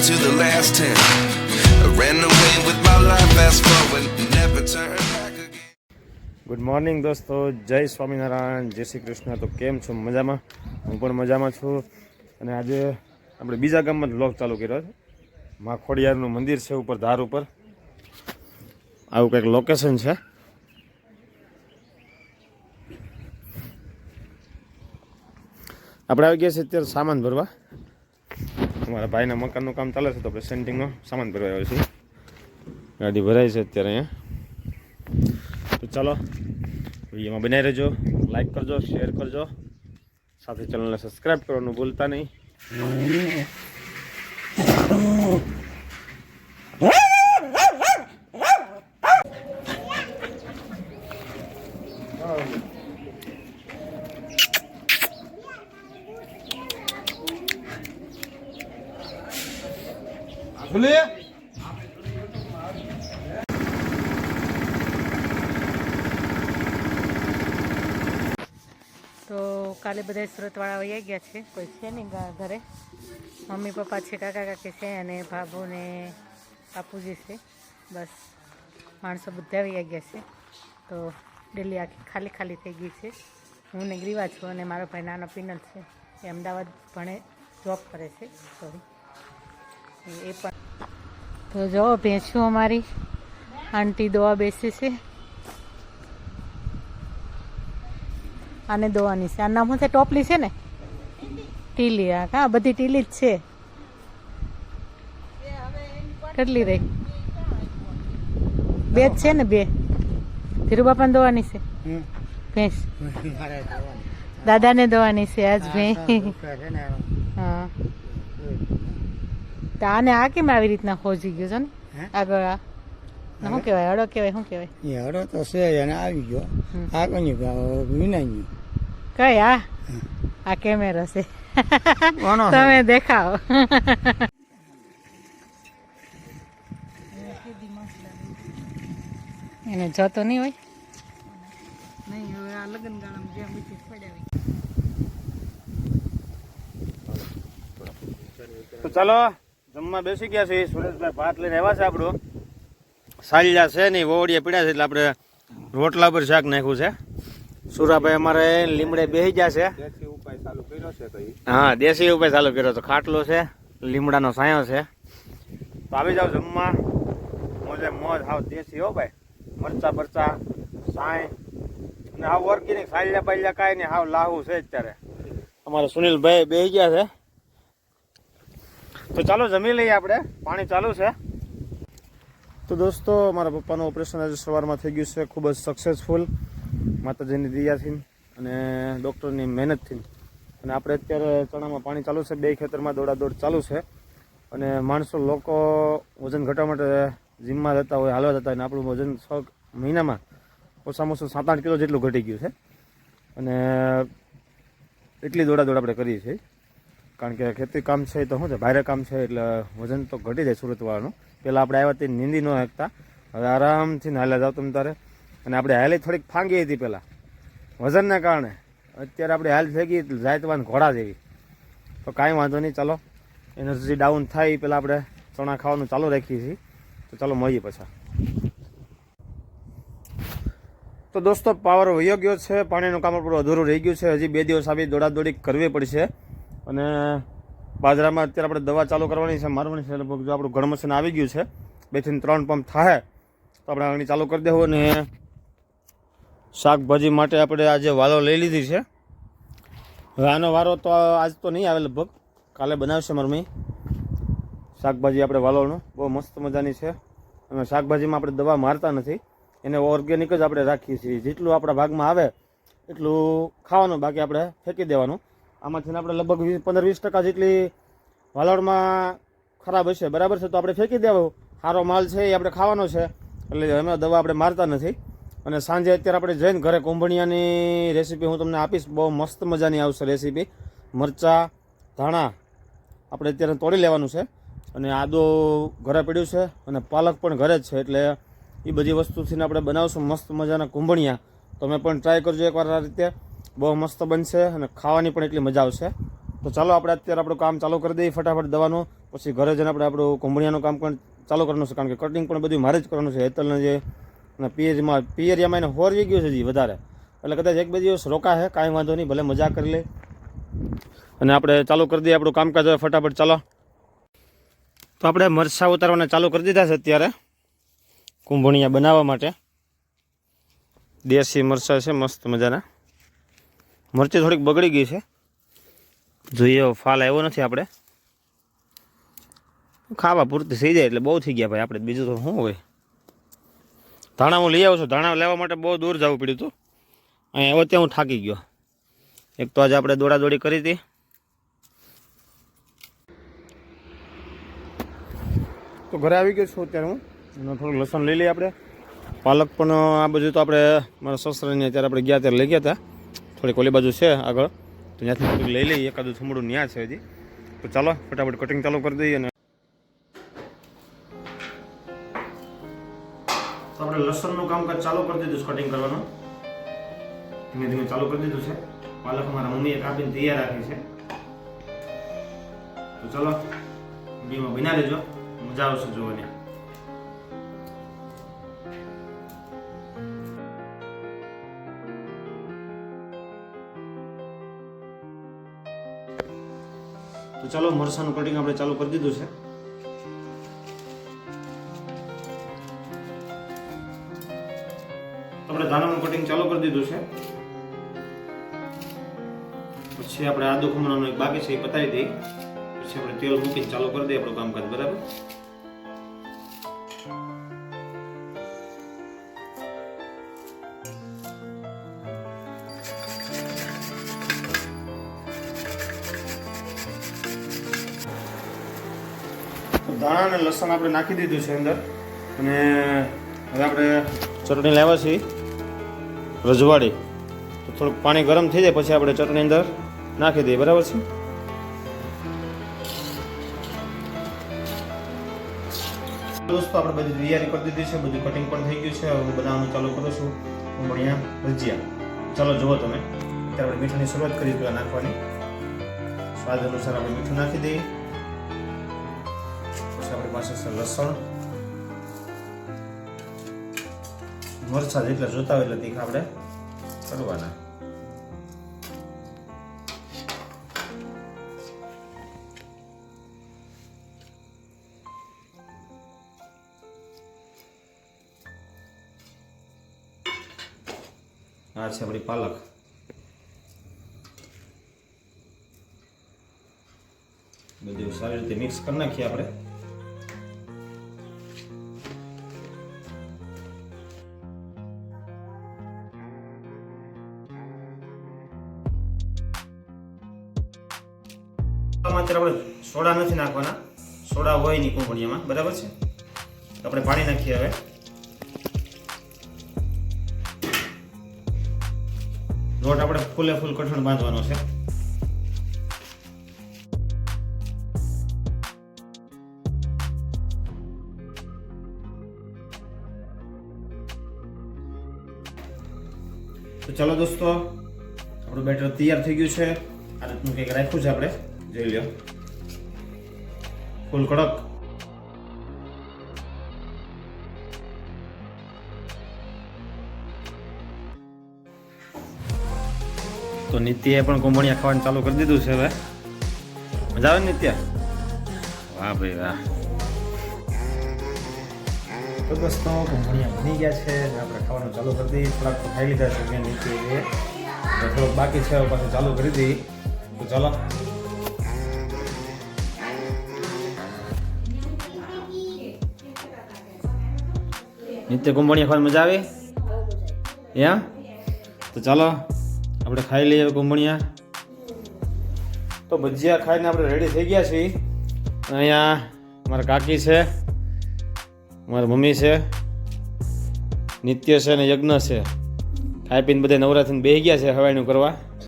To the last ten? I ran away with my life, fast forward, never turn. Good morning દોસ્તો. જય સ્વામિનારાયણ. જય શ્રી કૃષ્ણ. તો કેમ છો? મજામાં? હું પણ મજામાં છું. અને આજે આપણે બીજા ગામમાં બ્લોગ ચાલુ કર્યો છે. મા મંદિર છે ઉપર ધાર ઉપર. આવું કંઈક લોકેશન છે. આપણે આવી ગયા છે અત્યારે સામાન ભરવા. અમારા ભાઈના મકાનનું કામ ચાલે છે તો આપણે સેન્ટિંગનો સામાન ભરવા આવ્યો છીએ ગાડી ભરાય છે અત્યારે અહીંયા. તો ચાલો, વિડીયોમાં બનાવી રહેજો. લાઈક કરજો શેર કરજો. સાથે ચેનલને સબસ્ક્રાઈબ કરવાનું ભૂલતા નહીં. તો કાલે બધા સુરતવાળા વહી ગયા છે. કોઈ છે નહીં ઘરે? મમ્મી, પપ્પા છે, કાકા, કાકી છે અને ભાભુ ને બાપુજી છે. બસ માણસો બધા વહી ગયા છે. તો દિલ્હી આખી ખાલી ખાલી થઈ ગઈ છે. હું ને ગ્રીવા છું અને મારો ભાઈ નાનો પિનલ છે. એ અમદાવાદ ભણે જોબ કરે છે. સોરી એ પણ તો જો ભેંસું અમારી. આંટી દોવા બેસે છે. આને દોવાની છે. આ નામ શું છે? ટોપલી છે ને? ટીલી આ હા બધી ટીલી જ છે. કેટલી રહી? બે જ છે ને બે? ધીરુબાપાને દોવાની છે? ભેંસ. દાદાને દોવાની છે આજ ભેંસ. હા. તો આને આ કેમ આવી રીતના ખોજી ગયો છે ને? આગળ આ શું કહેવાય? હળો કહેવાય? શું કહેવાય? એ હડો તો છે એને આવી ગયો. આ કોની વિનાઈ કઈ આ આ કેમેરો છે. તમે દેખાઓ એને જોતો નહીં હોય? નહીં હવે આ લગ્ન ગાળામાં જ્યાં બીજી પડાવી તો ચાલો. જમવા બેસી ગયા છે સુરેશભાઈ ભાત લઈને આવ્યા છે આપણું. સાલિયા છે નહીં વોવડિયા પીડ્યા છે એટલે આપણે રોટલા પર શાક નાખ્યું છે. સુરાભાઈ અમારે લીમડે બેસી ગયા છે. હા દેશી ઉપાય ચાલુ કર્યો તો ખાટલો છે લીમડાનો સાયો છે. તો આવી જાવ જમવા. મોજે મોજ હાવ દેશી હો ભાઈ. મરચા બરચા સાય અને હાવ ઓર્ગેનિક સાલિયા બાલિયા કાંઈ નહીં હાવ લાહુ છે અત્યારે. અમારે સુનિલભાઈ બેસી ગયા છે. તો ચાલો જમી લઈએ આપણે. પાણી ચાલુ છે. તો દોસ્તો, મારા પપ્પાનું ઓપરેશન આજે સવારમાં થઈ ગયું છે. ખૂબ જ સક્સેસફુલ માતાજીની દયાથી અને ડૉક્ટરની મહેનતથી. અને આપણે અત્યારે ચણામાં પાણી ચાલુ છે. બે ખેતરમાં દોડાદોડ ચાલુ છે. અને માણસો લોકો વજન ઘટાડવા માટે જીમમાં જતા હોય, હાલવા જતા હોય અને આપણું વજન છ મહિનામાં ઓછામાં ઓછું સાત આઠ કિલો જેટલું ઘટી ગયું છે. અને એટલી દોડાદોડ આપણે કરીએ છીએ. કારણ કે ખેતી કામ છે તો શું છે ભારે કામ છે એટલે વજન તો ઘટી જાય સુરતવાળાનું. પહેલાં આપણે આવ્યા તે નિંદી ન શકતા હવે આરામથી હાલ્યા જાવ તમે તારે. અને આપણે હાલે થોડીક ફાંગી હતી પહેલાં વજનને કારણે. અત્યારે આપણે હાલ થઈ ગઈ જાય તો વાન ઘોડા જેવી. તો કાંઈ વાંધો નહીં, ચાલો. એનર્જી ડાઉન થાય એ પહેલાં આપણે ચણા ખાવાનું ચાલુ રાખીએ છીએ. તો ચાલો મળીએ પાછા. તો દોસ્તો પાવર વયો ગયો છે. પાણીનું કામ આપણું અધૂરું રહી ગયું છે. હજી બે દિવસ આવી દોડાદોડી કરવી પડશે. અને બાજરામાં અત્યારે આપણે દવા ચાલુ કરવાની છે, મારવાની છે, લગભગ જો આપણું ઘણ મશીન આવી ગયું છે બેથી ત્રણ પંપ થાય, તો આપણે આગળ ચાલુ કરી દેવું અને શાકભાજી માટે આપણે આજે વાલો લઈ લીધી છે. હવે આનો વારો તો આજ તો નહીં આવે લગભગ, કાલે બનાવશે મરમી શાકભાજી આપણે વાલોનો, બહુ મસ્ત મજાની છે. અને શાકભાજીમાં આપણે દવા મારતા નથી, એને ઓર્ગેનિક જ આપણે રાખીએ છીએ. જેટલું આપણા ભાગમાં આવે, એટલું ખાવાનું બાકી આપણે ફેંકી દેવાનું. આમાંથી આપણે લગભગ વીસ પંદર વીસ ટકા જેટલી વાલોડમાં ખરાબ હશે. બરાબર છે? તો આપણે ફેંકી દેવો. સારો માલ છે એ આપણે ખાવાનો છે. એટલે અમે દવા આપણે મારતા નથી. અને સાંજે અત્યારે આપણે જઈને ઘરે કોંભણિયાની રેસીપી હું તમને આપીશ. બહુ મસ્ત મજાની આવશે રેસીપી મરચાં, ધાણા આપણે અત્યારે તોડી લેવાનું છે. અને આદુ ઘરે પડ્યું છે અને પાલક પણ ઘરે જ છે. એટલે એ બધી વસ્તુથી આપણે બનાવશું મસ્ત મજાના કુંભણિયા. તમે પણ ટ્રાય કરજો એકવાર આ રીતે. બહુ મસ્ત બનશે અને ખાવાની પણ એટલી મજા આવશે. તો ચાલો આપણે અત્યારે આપણું કામ ચાલુ કરી દઈએ ફટાફટ દવાનું. પછી ઘરે જઈને આપણે આપણું કોંભણિયાનું કામ પણ ચાલુ કરવાનું છે, કારણ કે કટિંગ પણ બધું મારે જ કરવાનું છે, હેતલને જે અને પિયરમાં પિયરિયામાં એને હોર ગયું છે જી વધારે. એટલે કદાચ એક બે દિવસ રોકા છે કાંઈ વાંધો નહીં, ભલે મજા કરી લે. અને આપણે ચાલુ કરી દઈએ આપણું કામકાજ ફટાફટ, ચાલો. તો આપણે મરસા ઉતારવાના ચાલુ કરી દીધા છે અત્યારે, કુંભણિયા બનાવવા માટે. દેશી મરસા છે, મસ્ત મજાના. મરચી થોડીક બગડી ગઈ છે. જોઈએ ફાલ આવ્યો નથી આપણે. ખાવા પૂરતી થઈ જાય એટલે બહુ થઈ ગયા ભાઈ આપણે. બીજું તો શું હોય? ધાણા હું લઈ આવું છું. ધાણા લેવા માટે બહુ દૂર જવું પડ્યું હતું. અહીંયા આવ્યો ત્યાં હું થાકી ગયો. એક તો આજે આપણે દોડાદોડી કરી હતી. તો ઘરે આવી ગયો છું અત્યારે હું. અને થોડુંક લસણ લઈ લઈએ આપણે. પાલક પણ આ બધું તો આપણે મારા સસરાને અત્યારે આપણે ગયા ત્યારે લઈ ગયા હતા. થોડીક ઓલી બાજુ છે આગળ. તો ત્યાંથી થોડુંક લઈ લઈએ, એકાદું થોડું ન્યા છે હજી. તો ચાલો, ફટાફટ કટિંગ ચાલુ કરી દઈએ અને તો આપણે લસણનું કામકાજ ચાલુ કરી દીધું કટિંગ કરવાનું. ધીમે ધીમે ચાલુ કરી દીધું છે. પાલક મારા મમ્મીએ કાપીને તૈયાર રાખી છે. તો ચાલો વિડીયોમાં બના લેજો મજા આવશે જોવાની. ચાલો, મરસાનું કટિંગ આપણે ચાલુ કરી દીધું છે. આપણે ધાણાનું કટિંગ ચાલુ કરી દીધું છે. પછી આપણે આદુ ખમણાનું એક બાકી છે, એ પતાવી દઈએ. પછી આપણે તેલ મૂકીને ચાલુ કરી દઈએ આપણું કામકાજ, બરાબર? ધાણા અને લસણ આપણે નાખી દીધું છે અંદર. અને હવે આપણે ચટણી લાવ્યા છીએ. રજવાડી. તો થોડુંક પાણી ગરમ થઈ જાય, પછી આપણે ચટણી અંદર નાખી દઈએ. બરાબર છે? દોસ્તો, આપણે બધી તૈયારી કરી દીધી છે. બધું કટિંગ પણ થઈ ગયું છે. હવે હું બનાવવાનું ચાલુ કરું છું. હું બઢિયા ભજીયા. ચાલો, જુઓ તમે. અત્યારે આપણે મીઠાની શરૂઆત કરી પેલા નાખવાની. સ્વાદ અનુસાર આપણે મીઠું નાખી દઈએ. પછી આપણી પાસે છે લસણ. મરચા જેટલા જોતા હોય એટલે તીખા આપણે કરવાના. આ છે આપણી પાલક. બધું સારી રીતે મિક્સ કરી નાખીએ આપણે. આમાં અત્યારે આપણે સોડા નથી નાખવાના. સોડા હોય નહીં કોંપણીયામાં બરાબર છે? આપણે પાણી નાખીએ હવે. લોટ આપણે ફૂલે ફૂલ કઠણ બાંધવાનો છે. તો ચાલો દોસ્તો, આપણું બેટર તૈયાર થઈ ગયું છે. આ રીતનું કંઈક રાખ્યું છે આપણે. જોઈ લ્યો ફૂલ કડક તો નિત્યએ પણ કોંભણિયા ખાવાનું ચાલુ કરી દીધું છે હવે. મજા આવે નિત્ય? વાહ ભાઈ વાહ. તો દોસ્તો કોંભણિયા બની ગયા છે આપણે ખાવાનું ચાલુ કરી દઈએ. થોડાક તો ખાઈ લીધા છે મેં નીચે થોડોક બાકી છે પાછું ચાલુ કરી દઈએ. તો ચાલો. નિત્ય કોંભણિયા ખાવાની મજા આવે? યા? તો ચાલો, આપણે ખાઈ લઈએ કુંભણીયા. તો ભજીયા ખાઈને આપણે રેડી થઈ ગયા છીએ. અહીંયા મારા કાકી છે, મારા મમ્મી છે, નિત્ય છે અને યજ્ઞ છે. ખાઈ પીને બધા નવરાત્રીને બેસી ગયા છે હવાઈનું કરવા.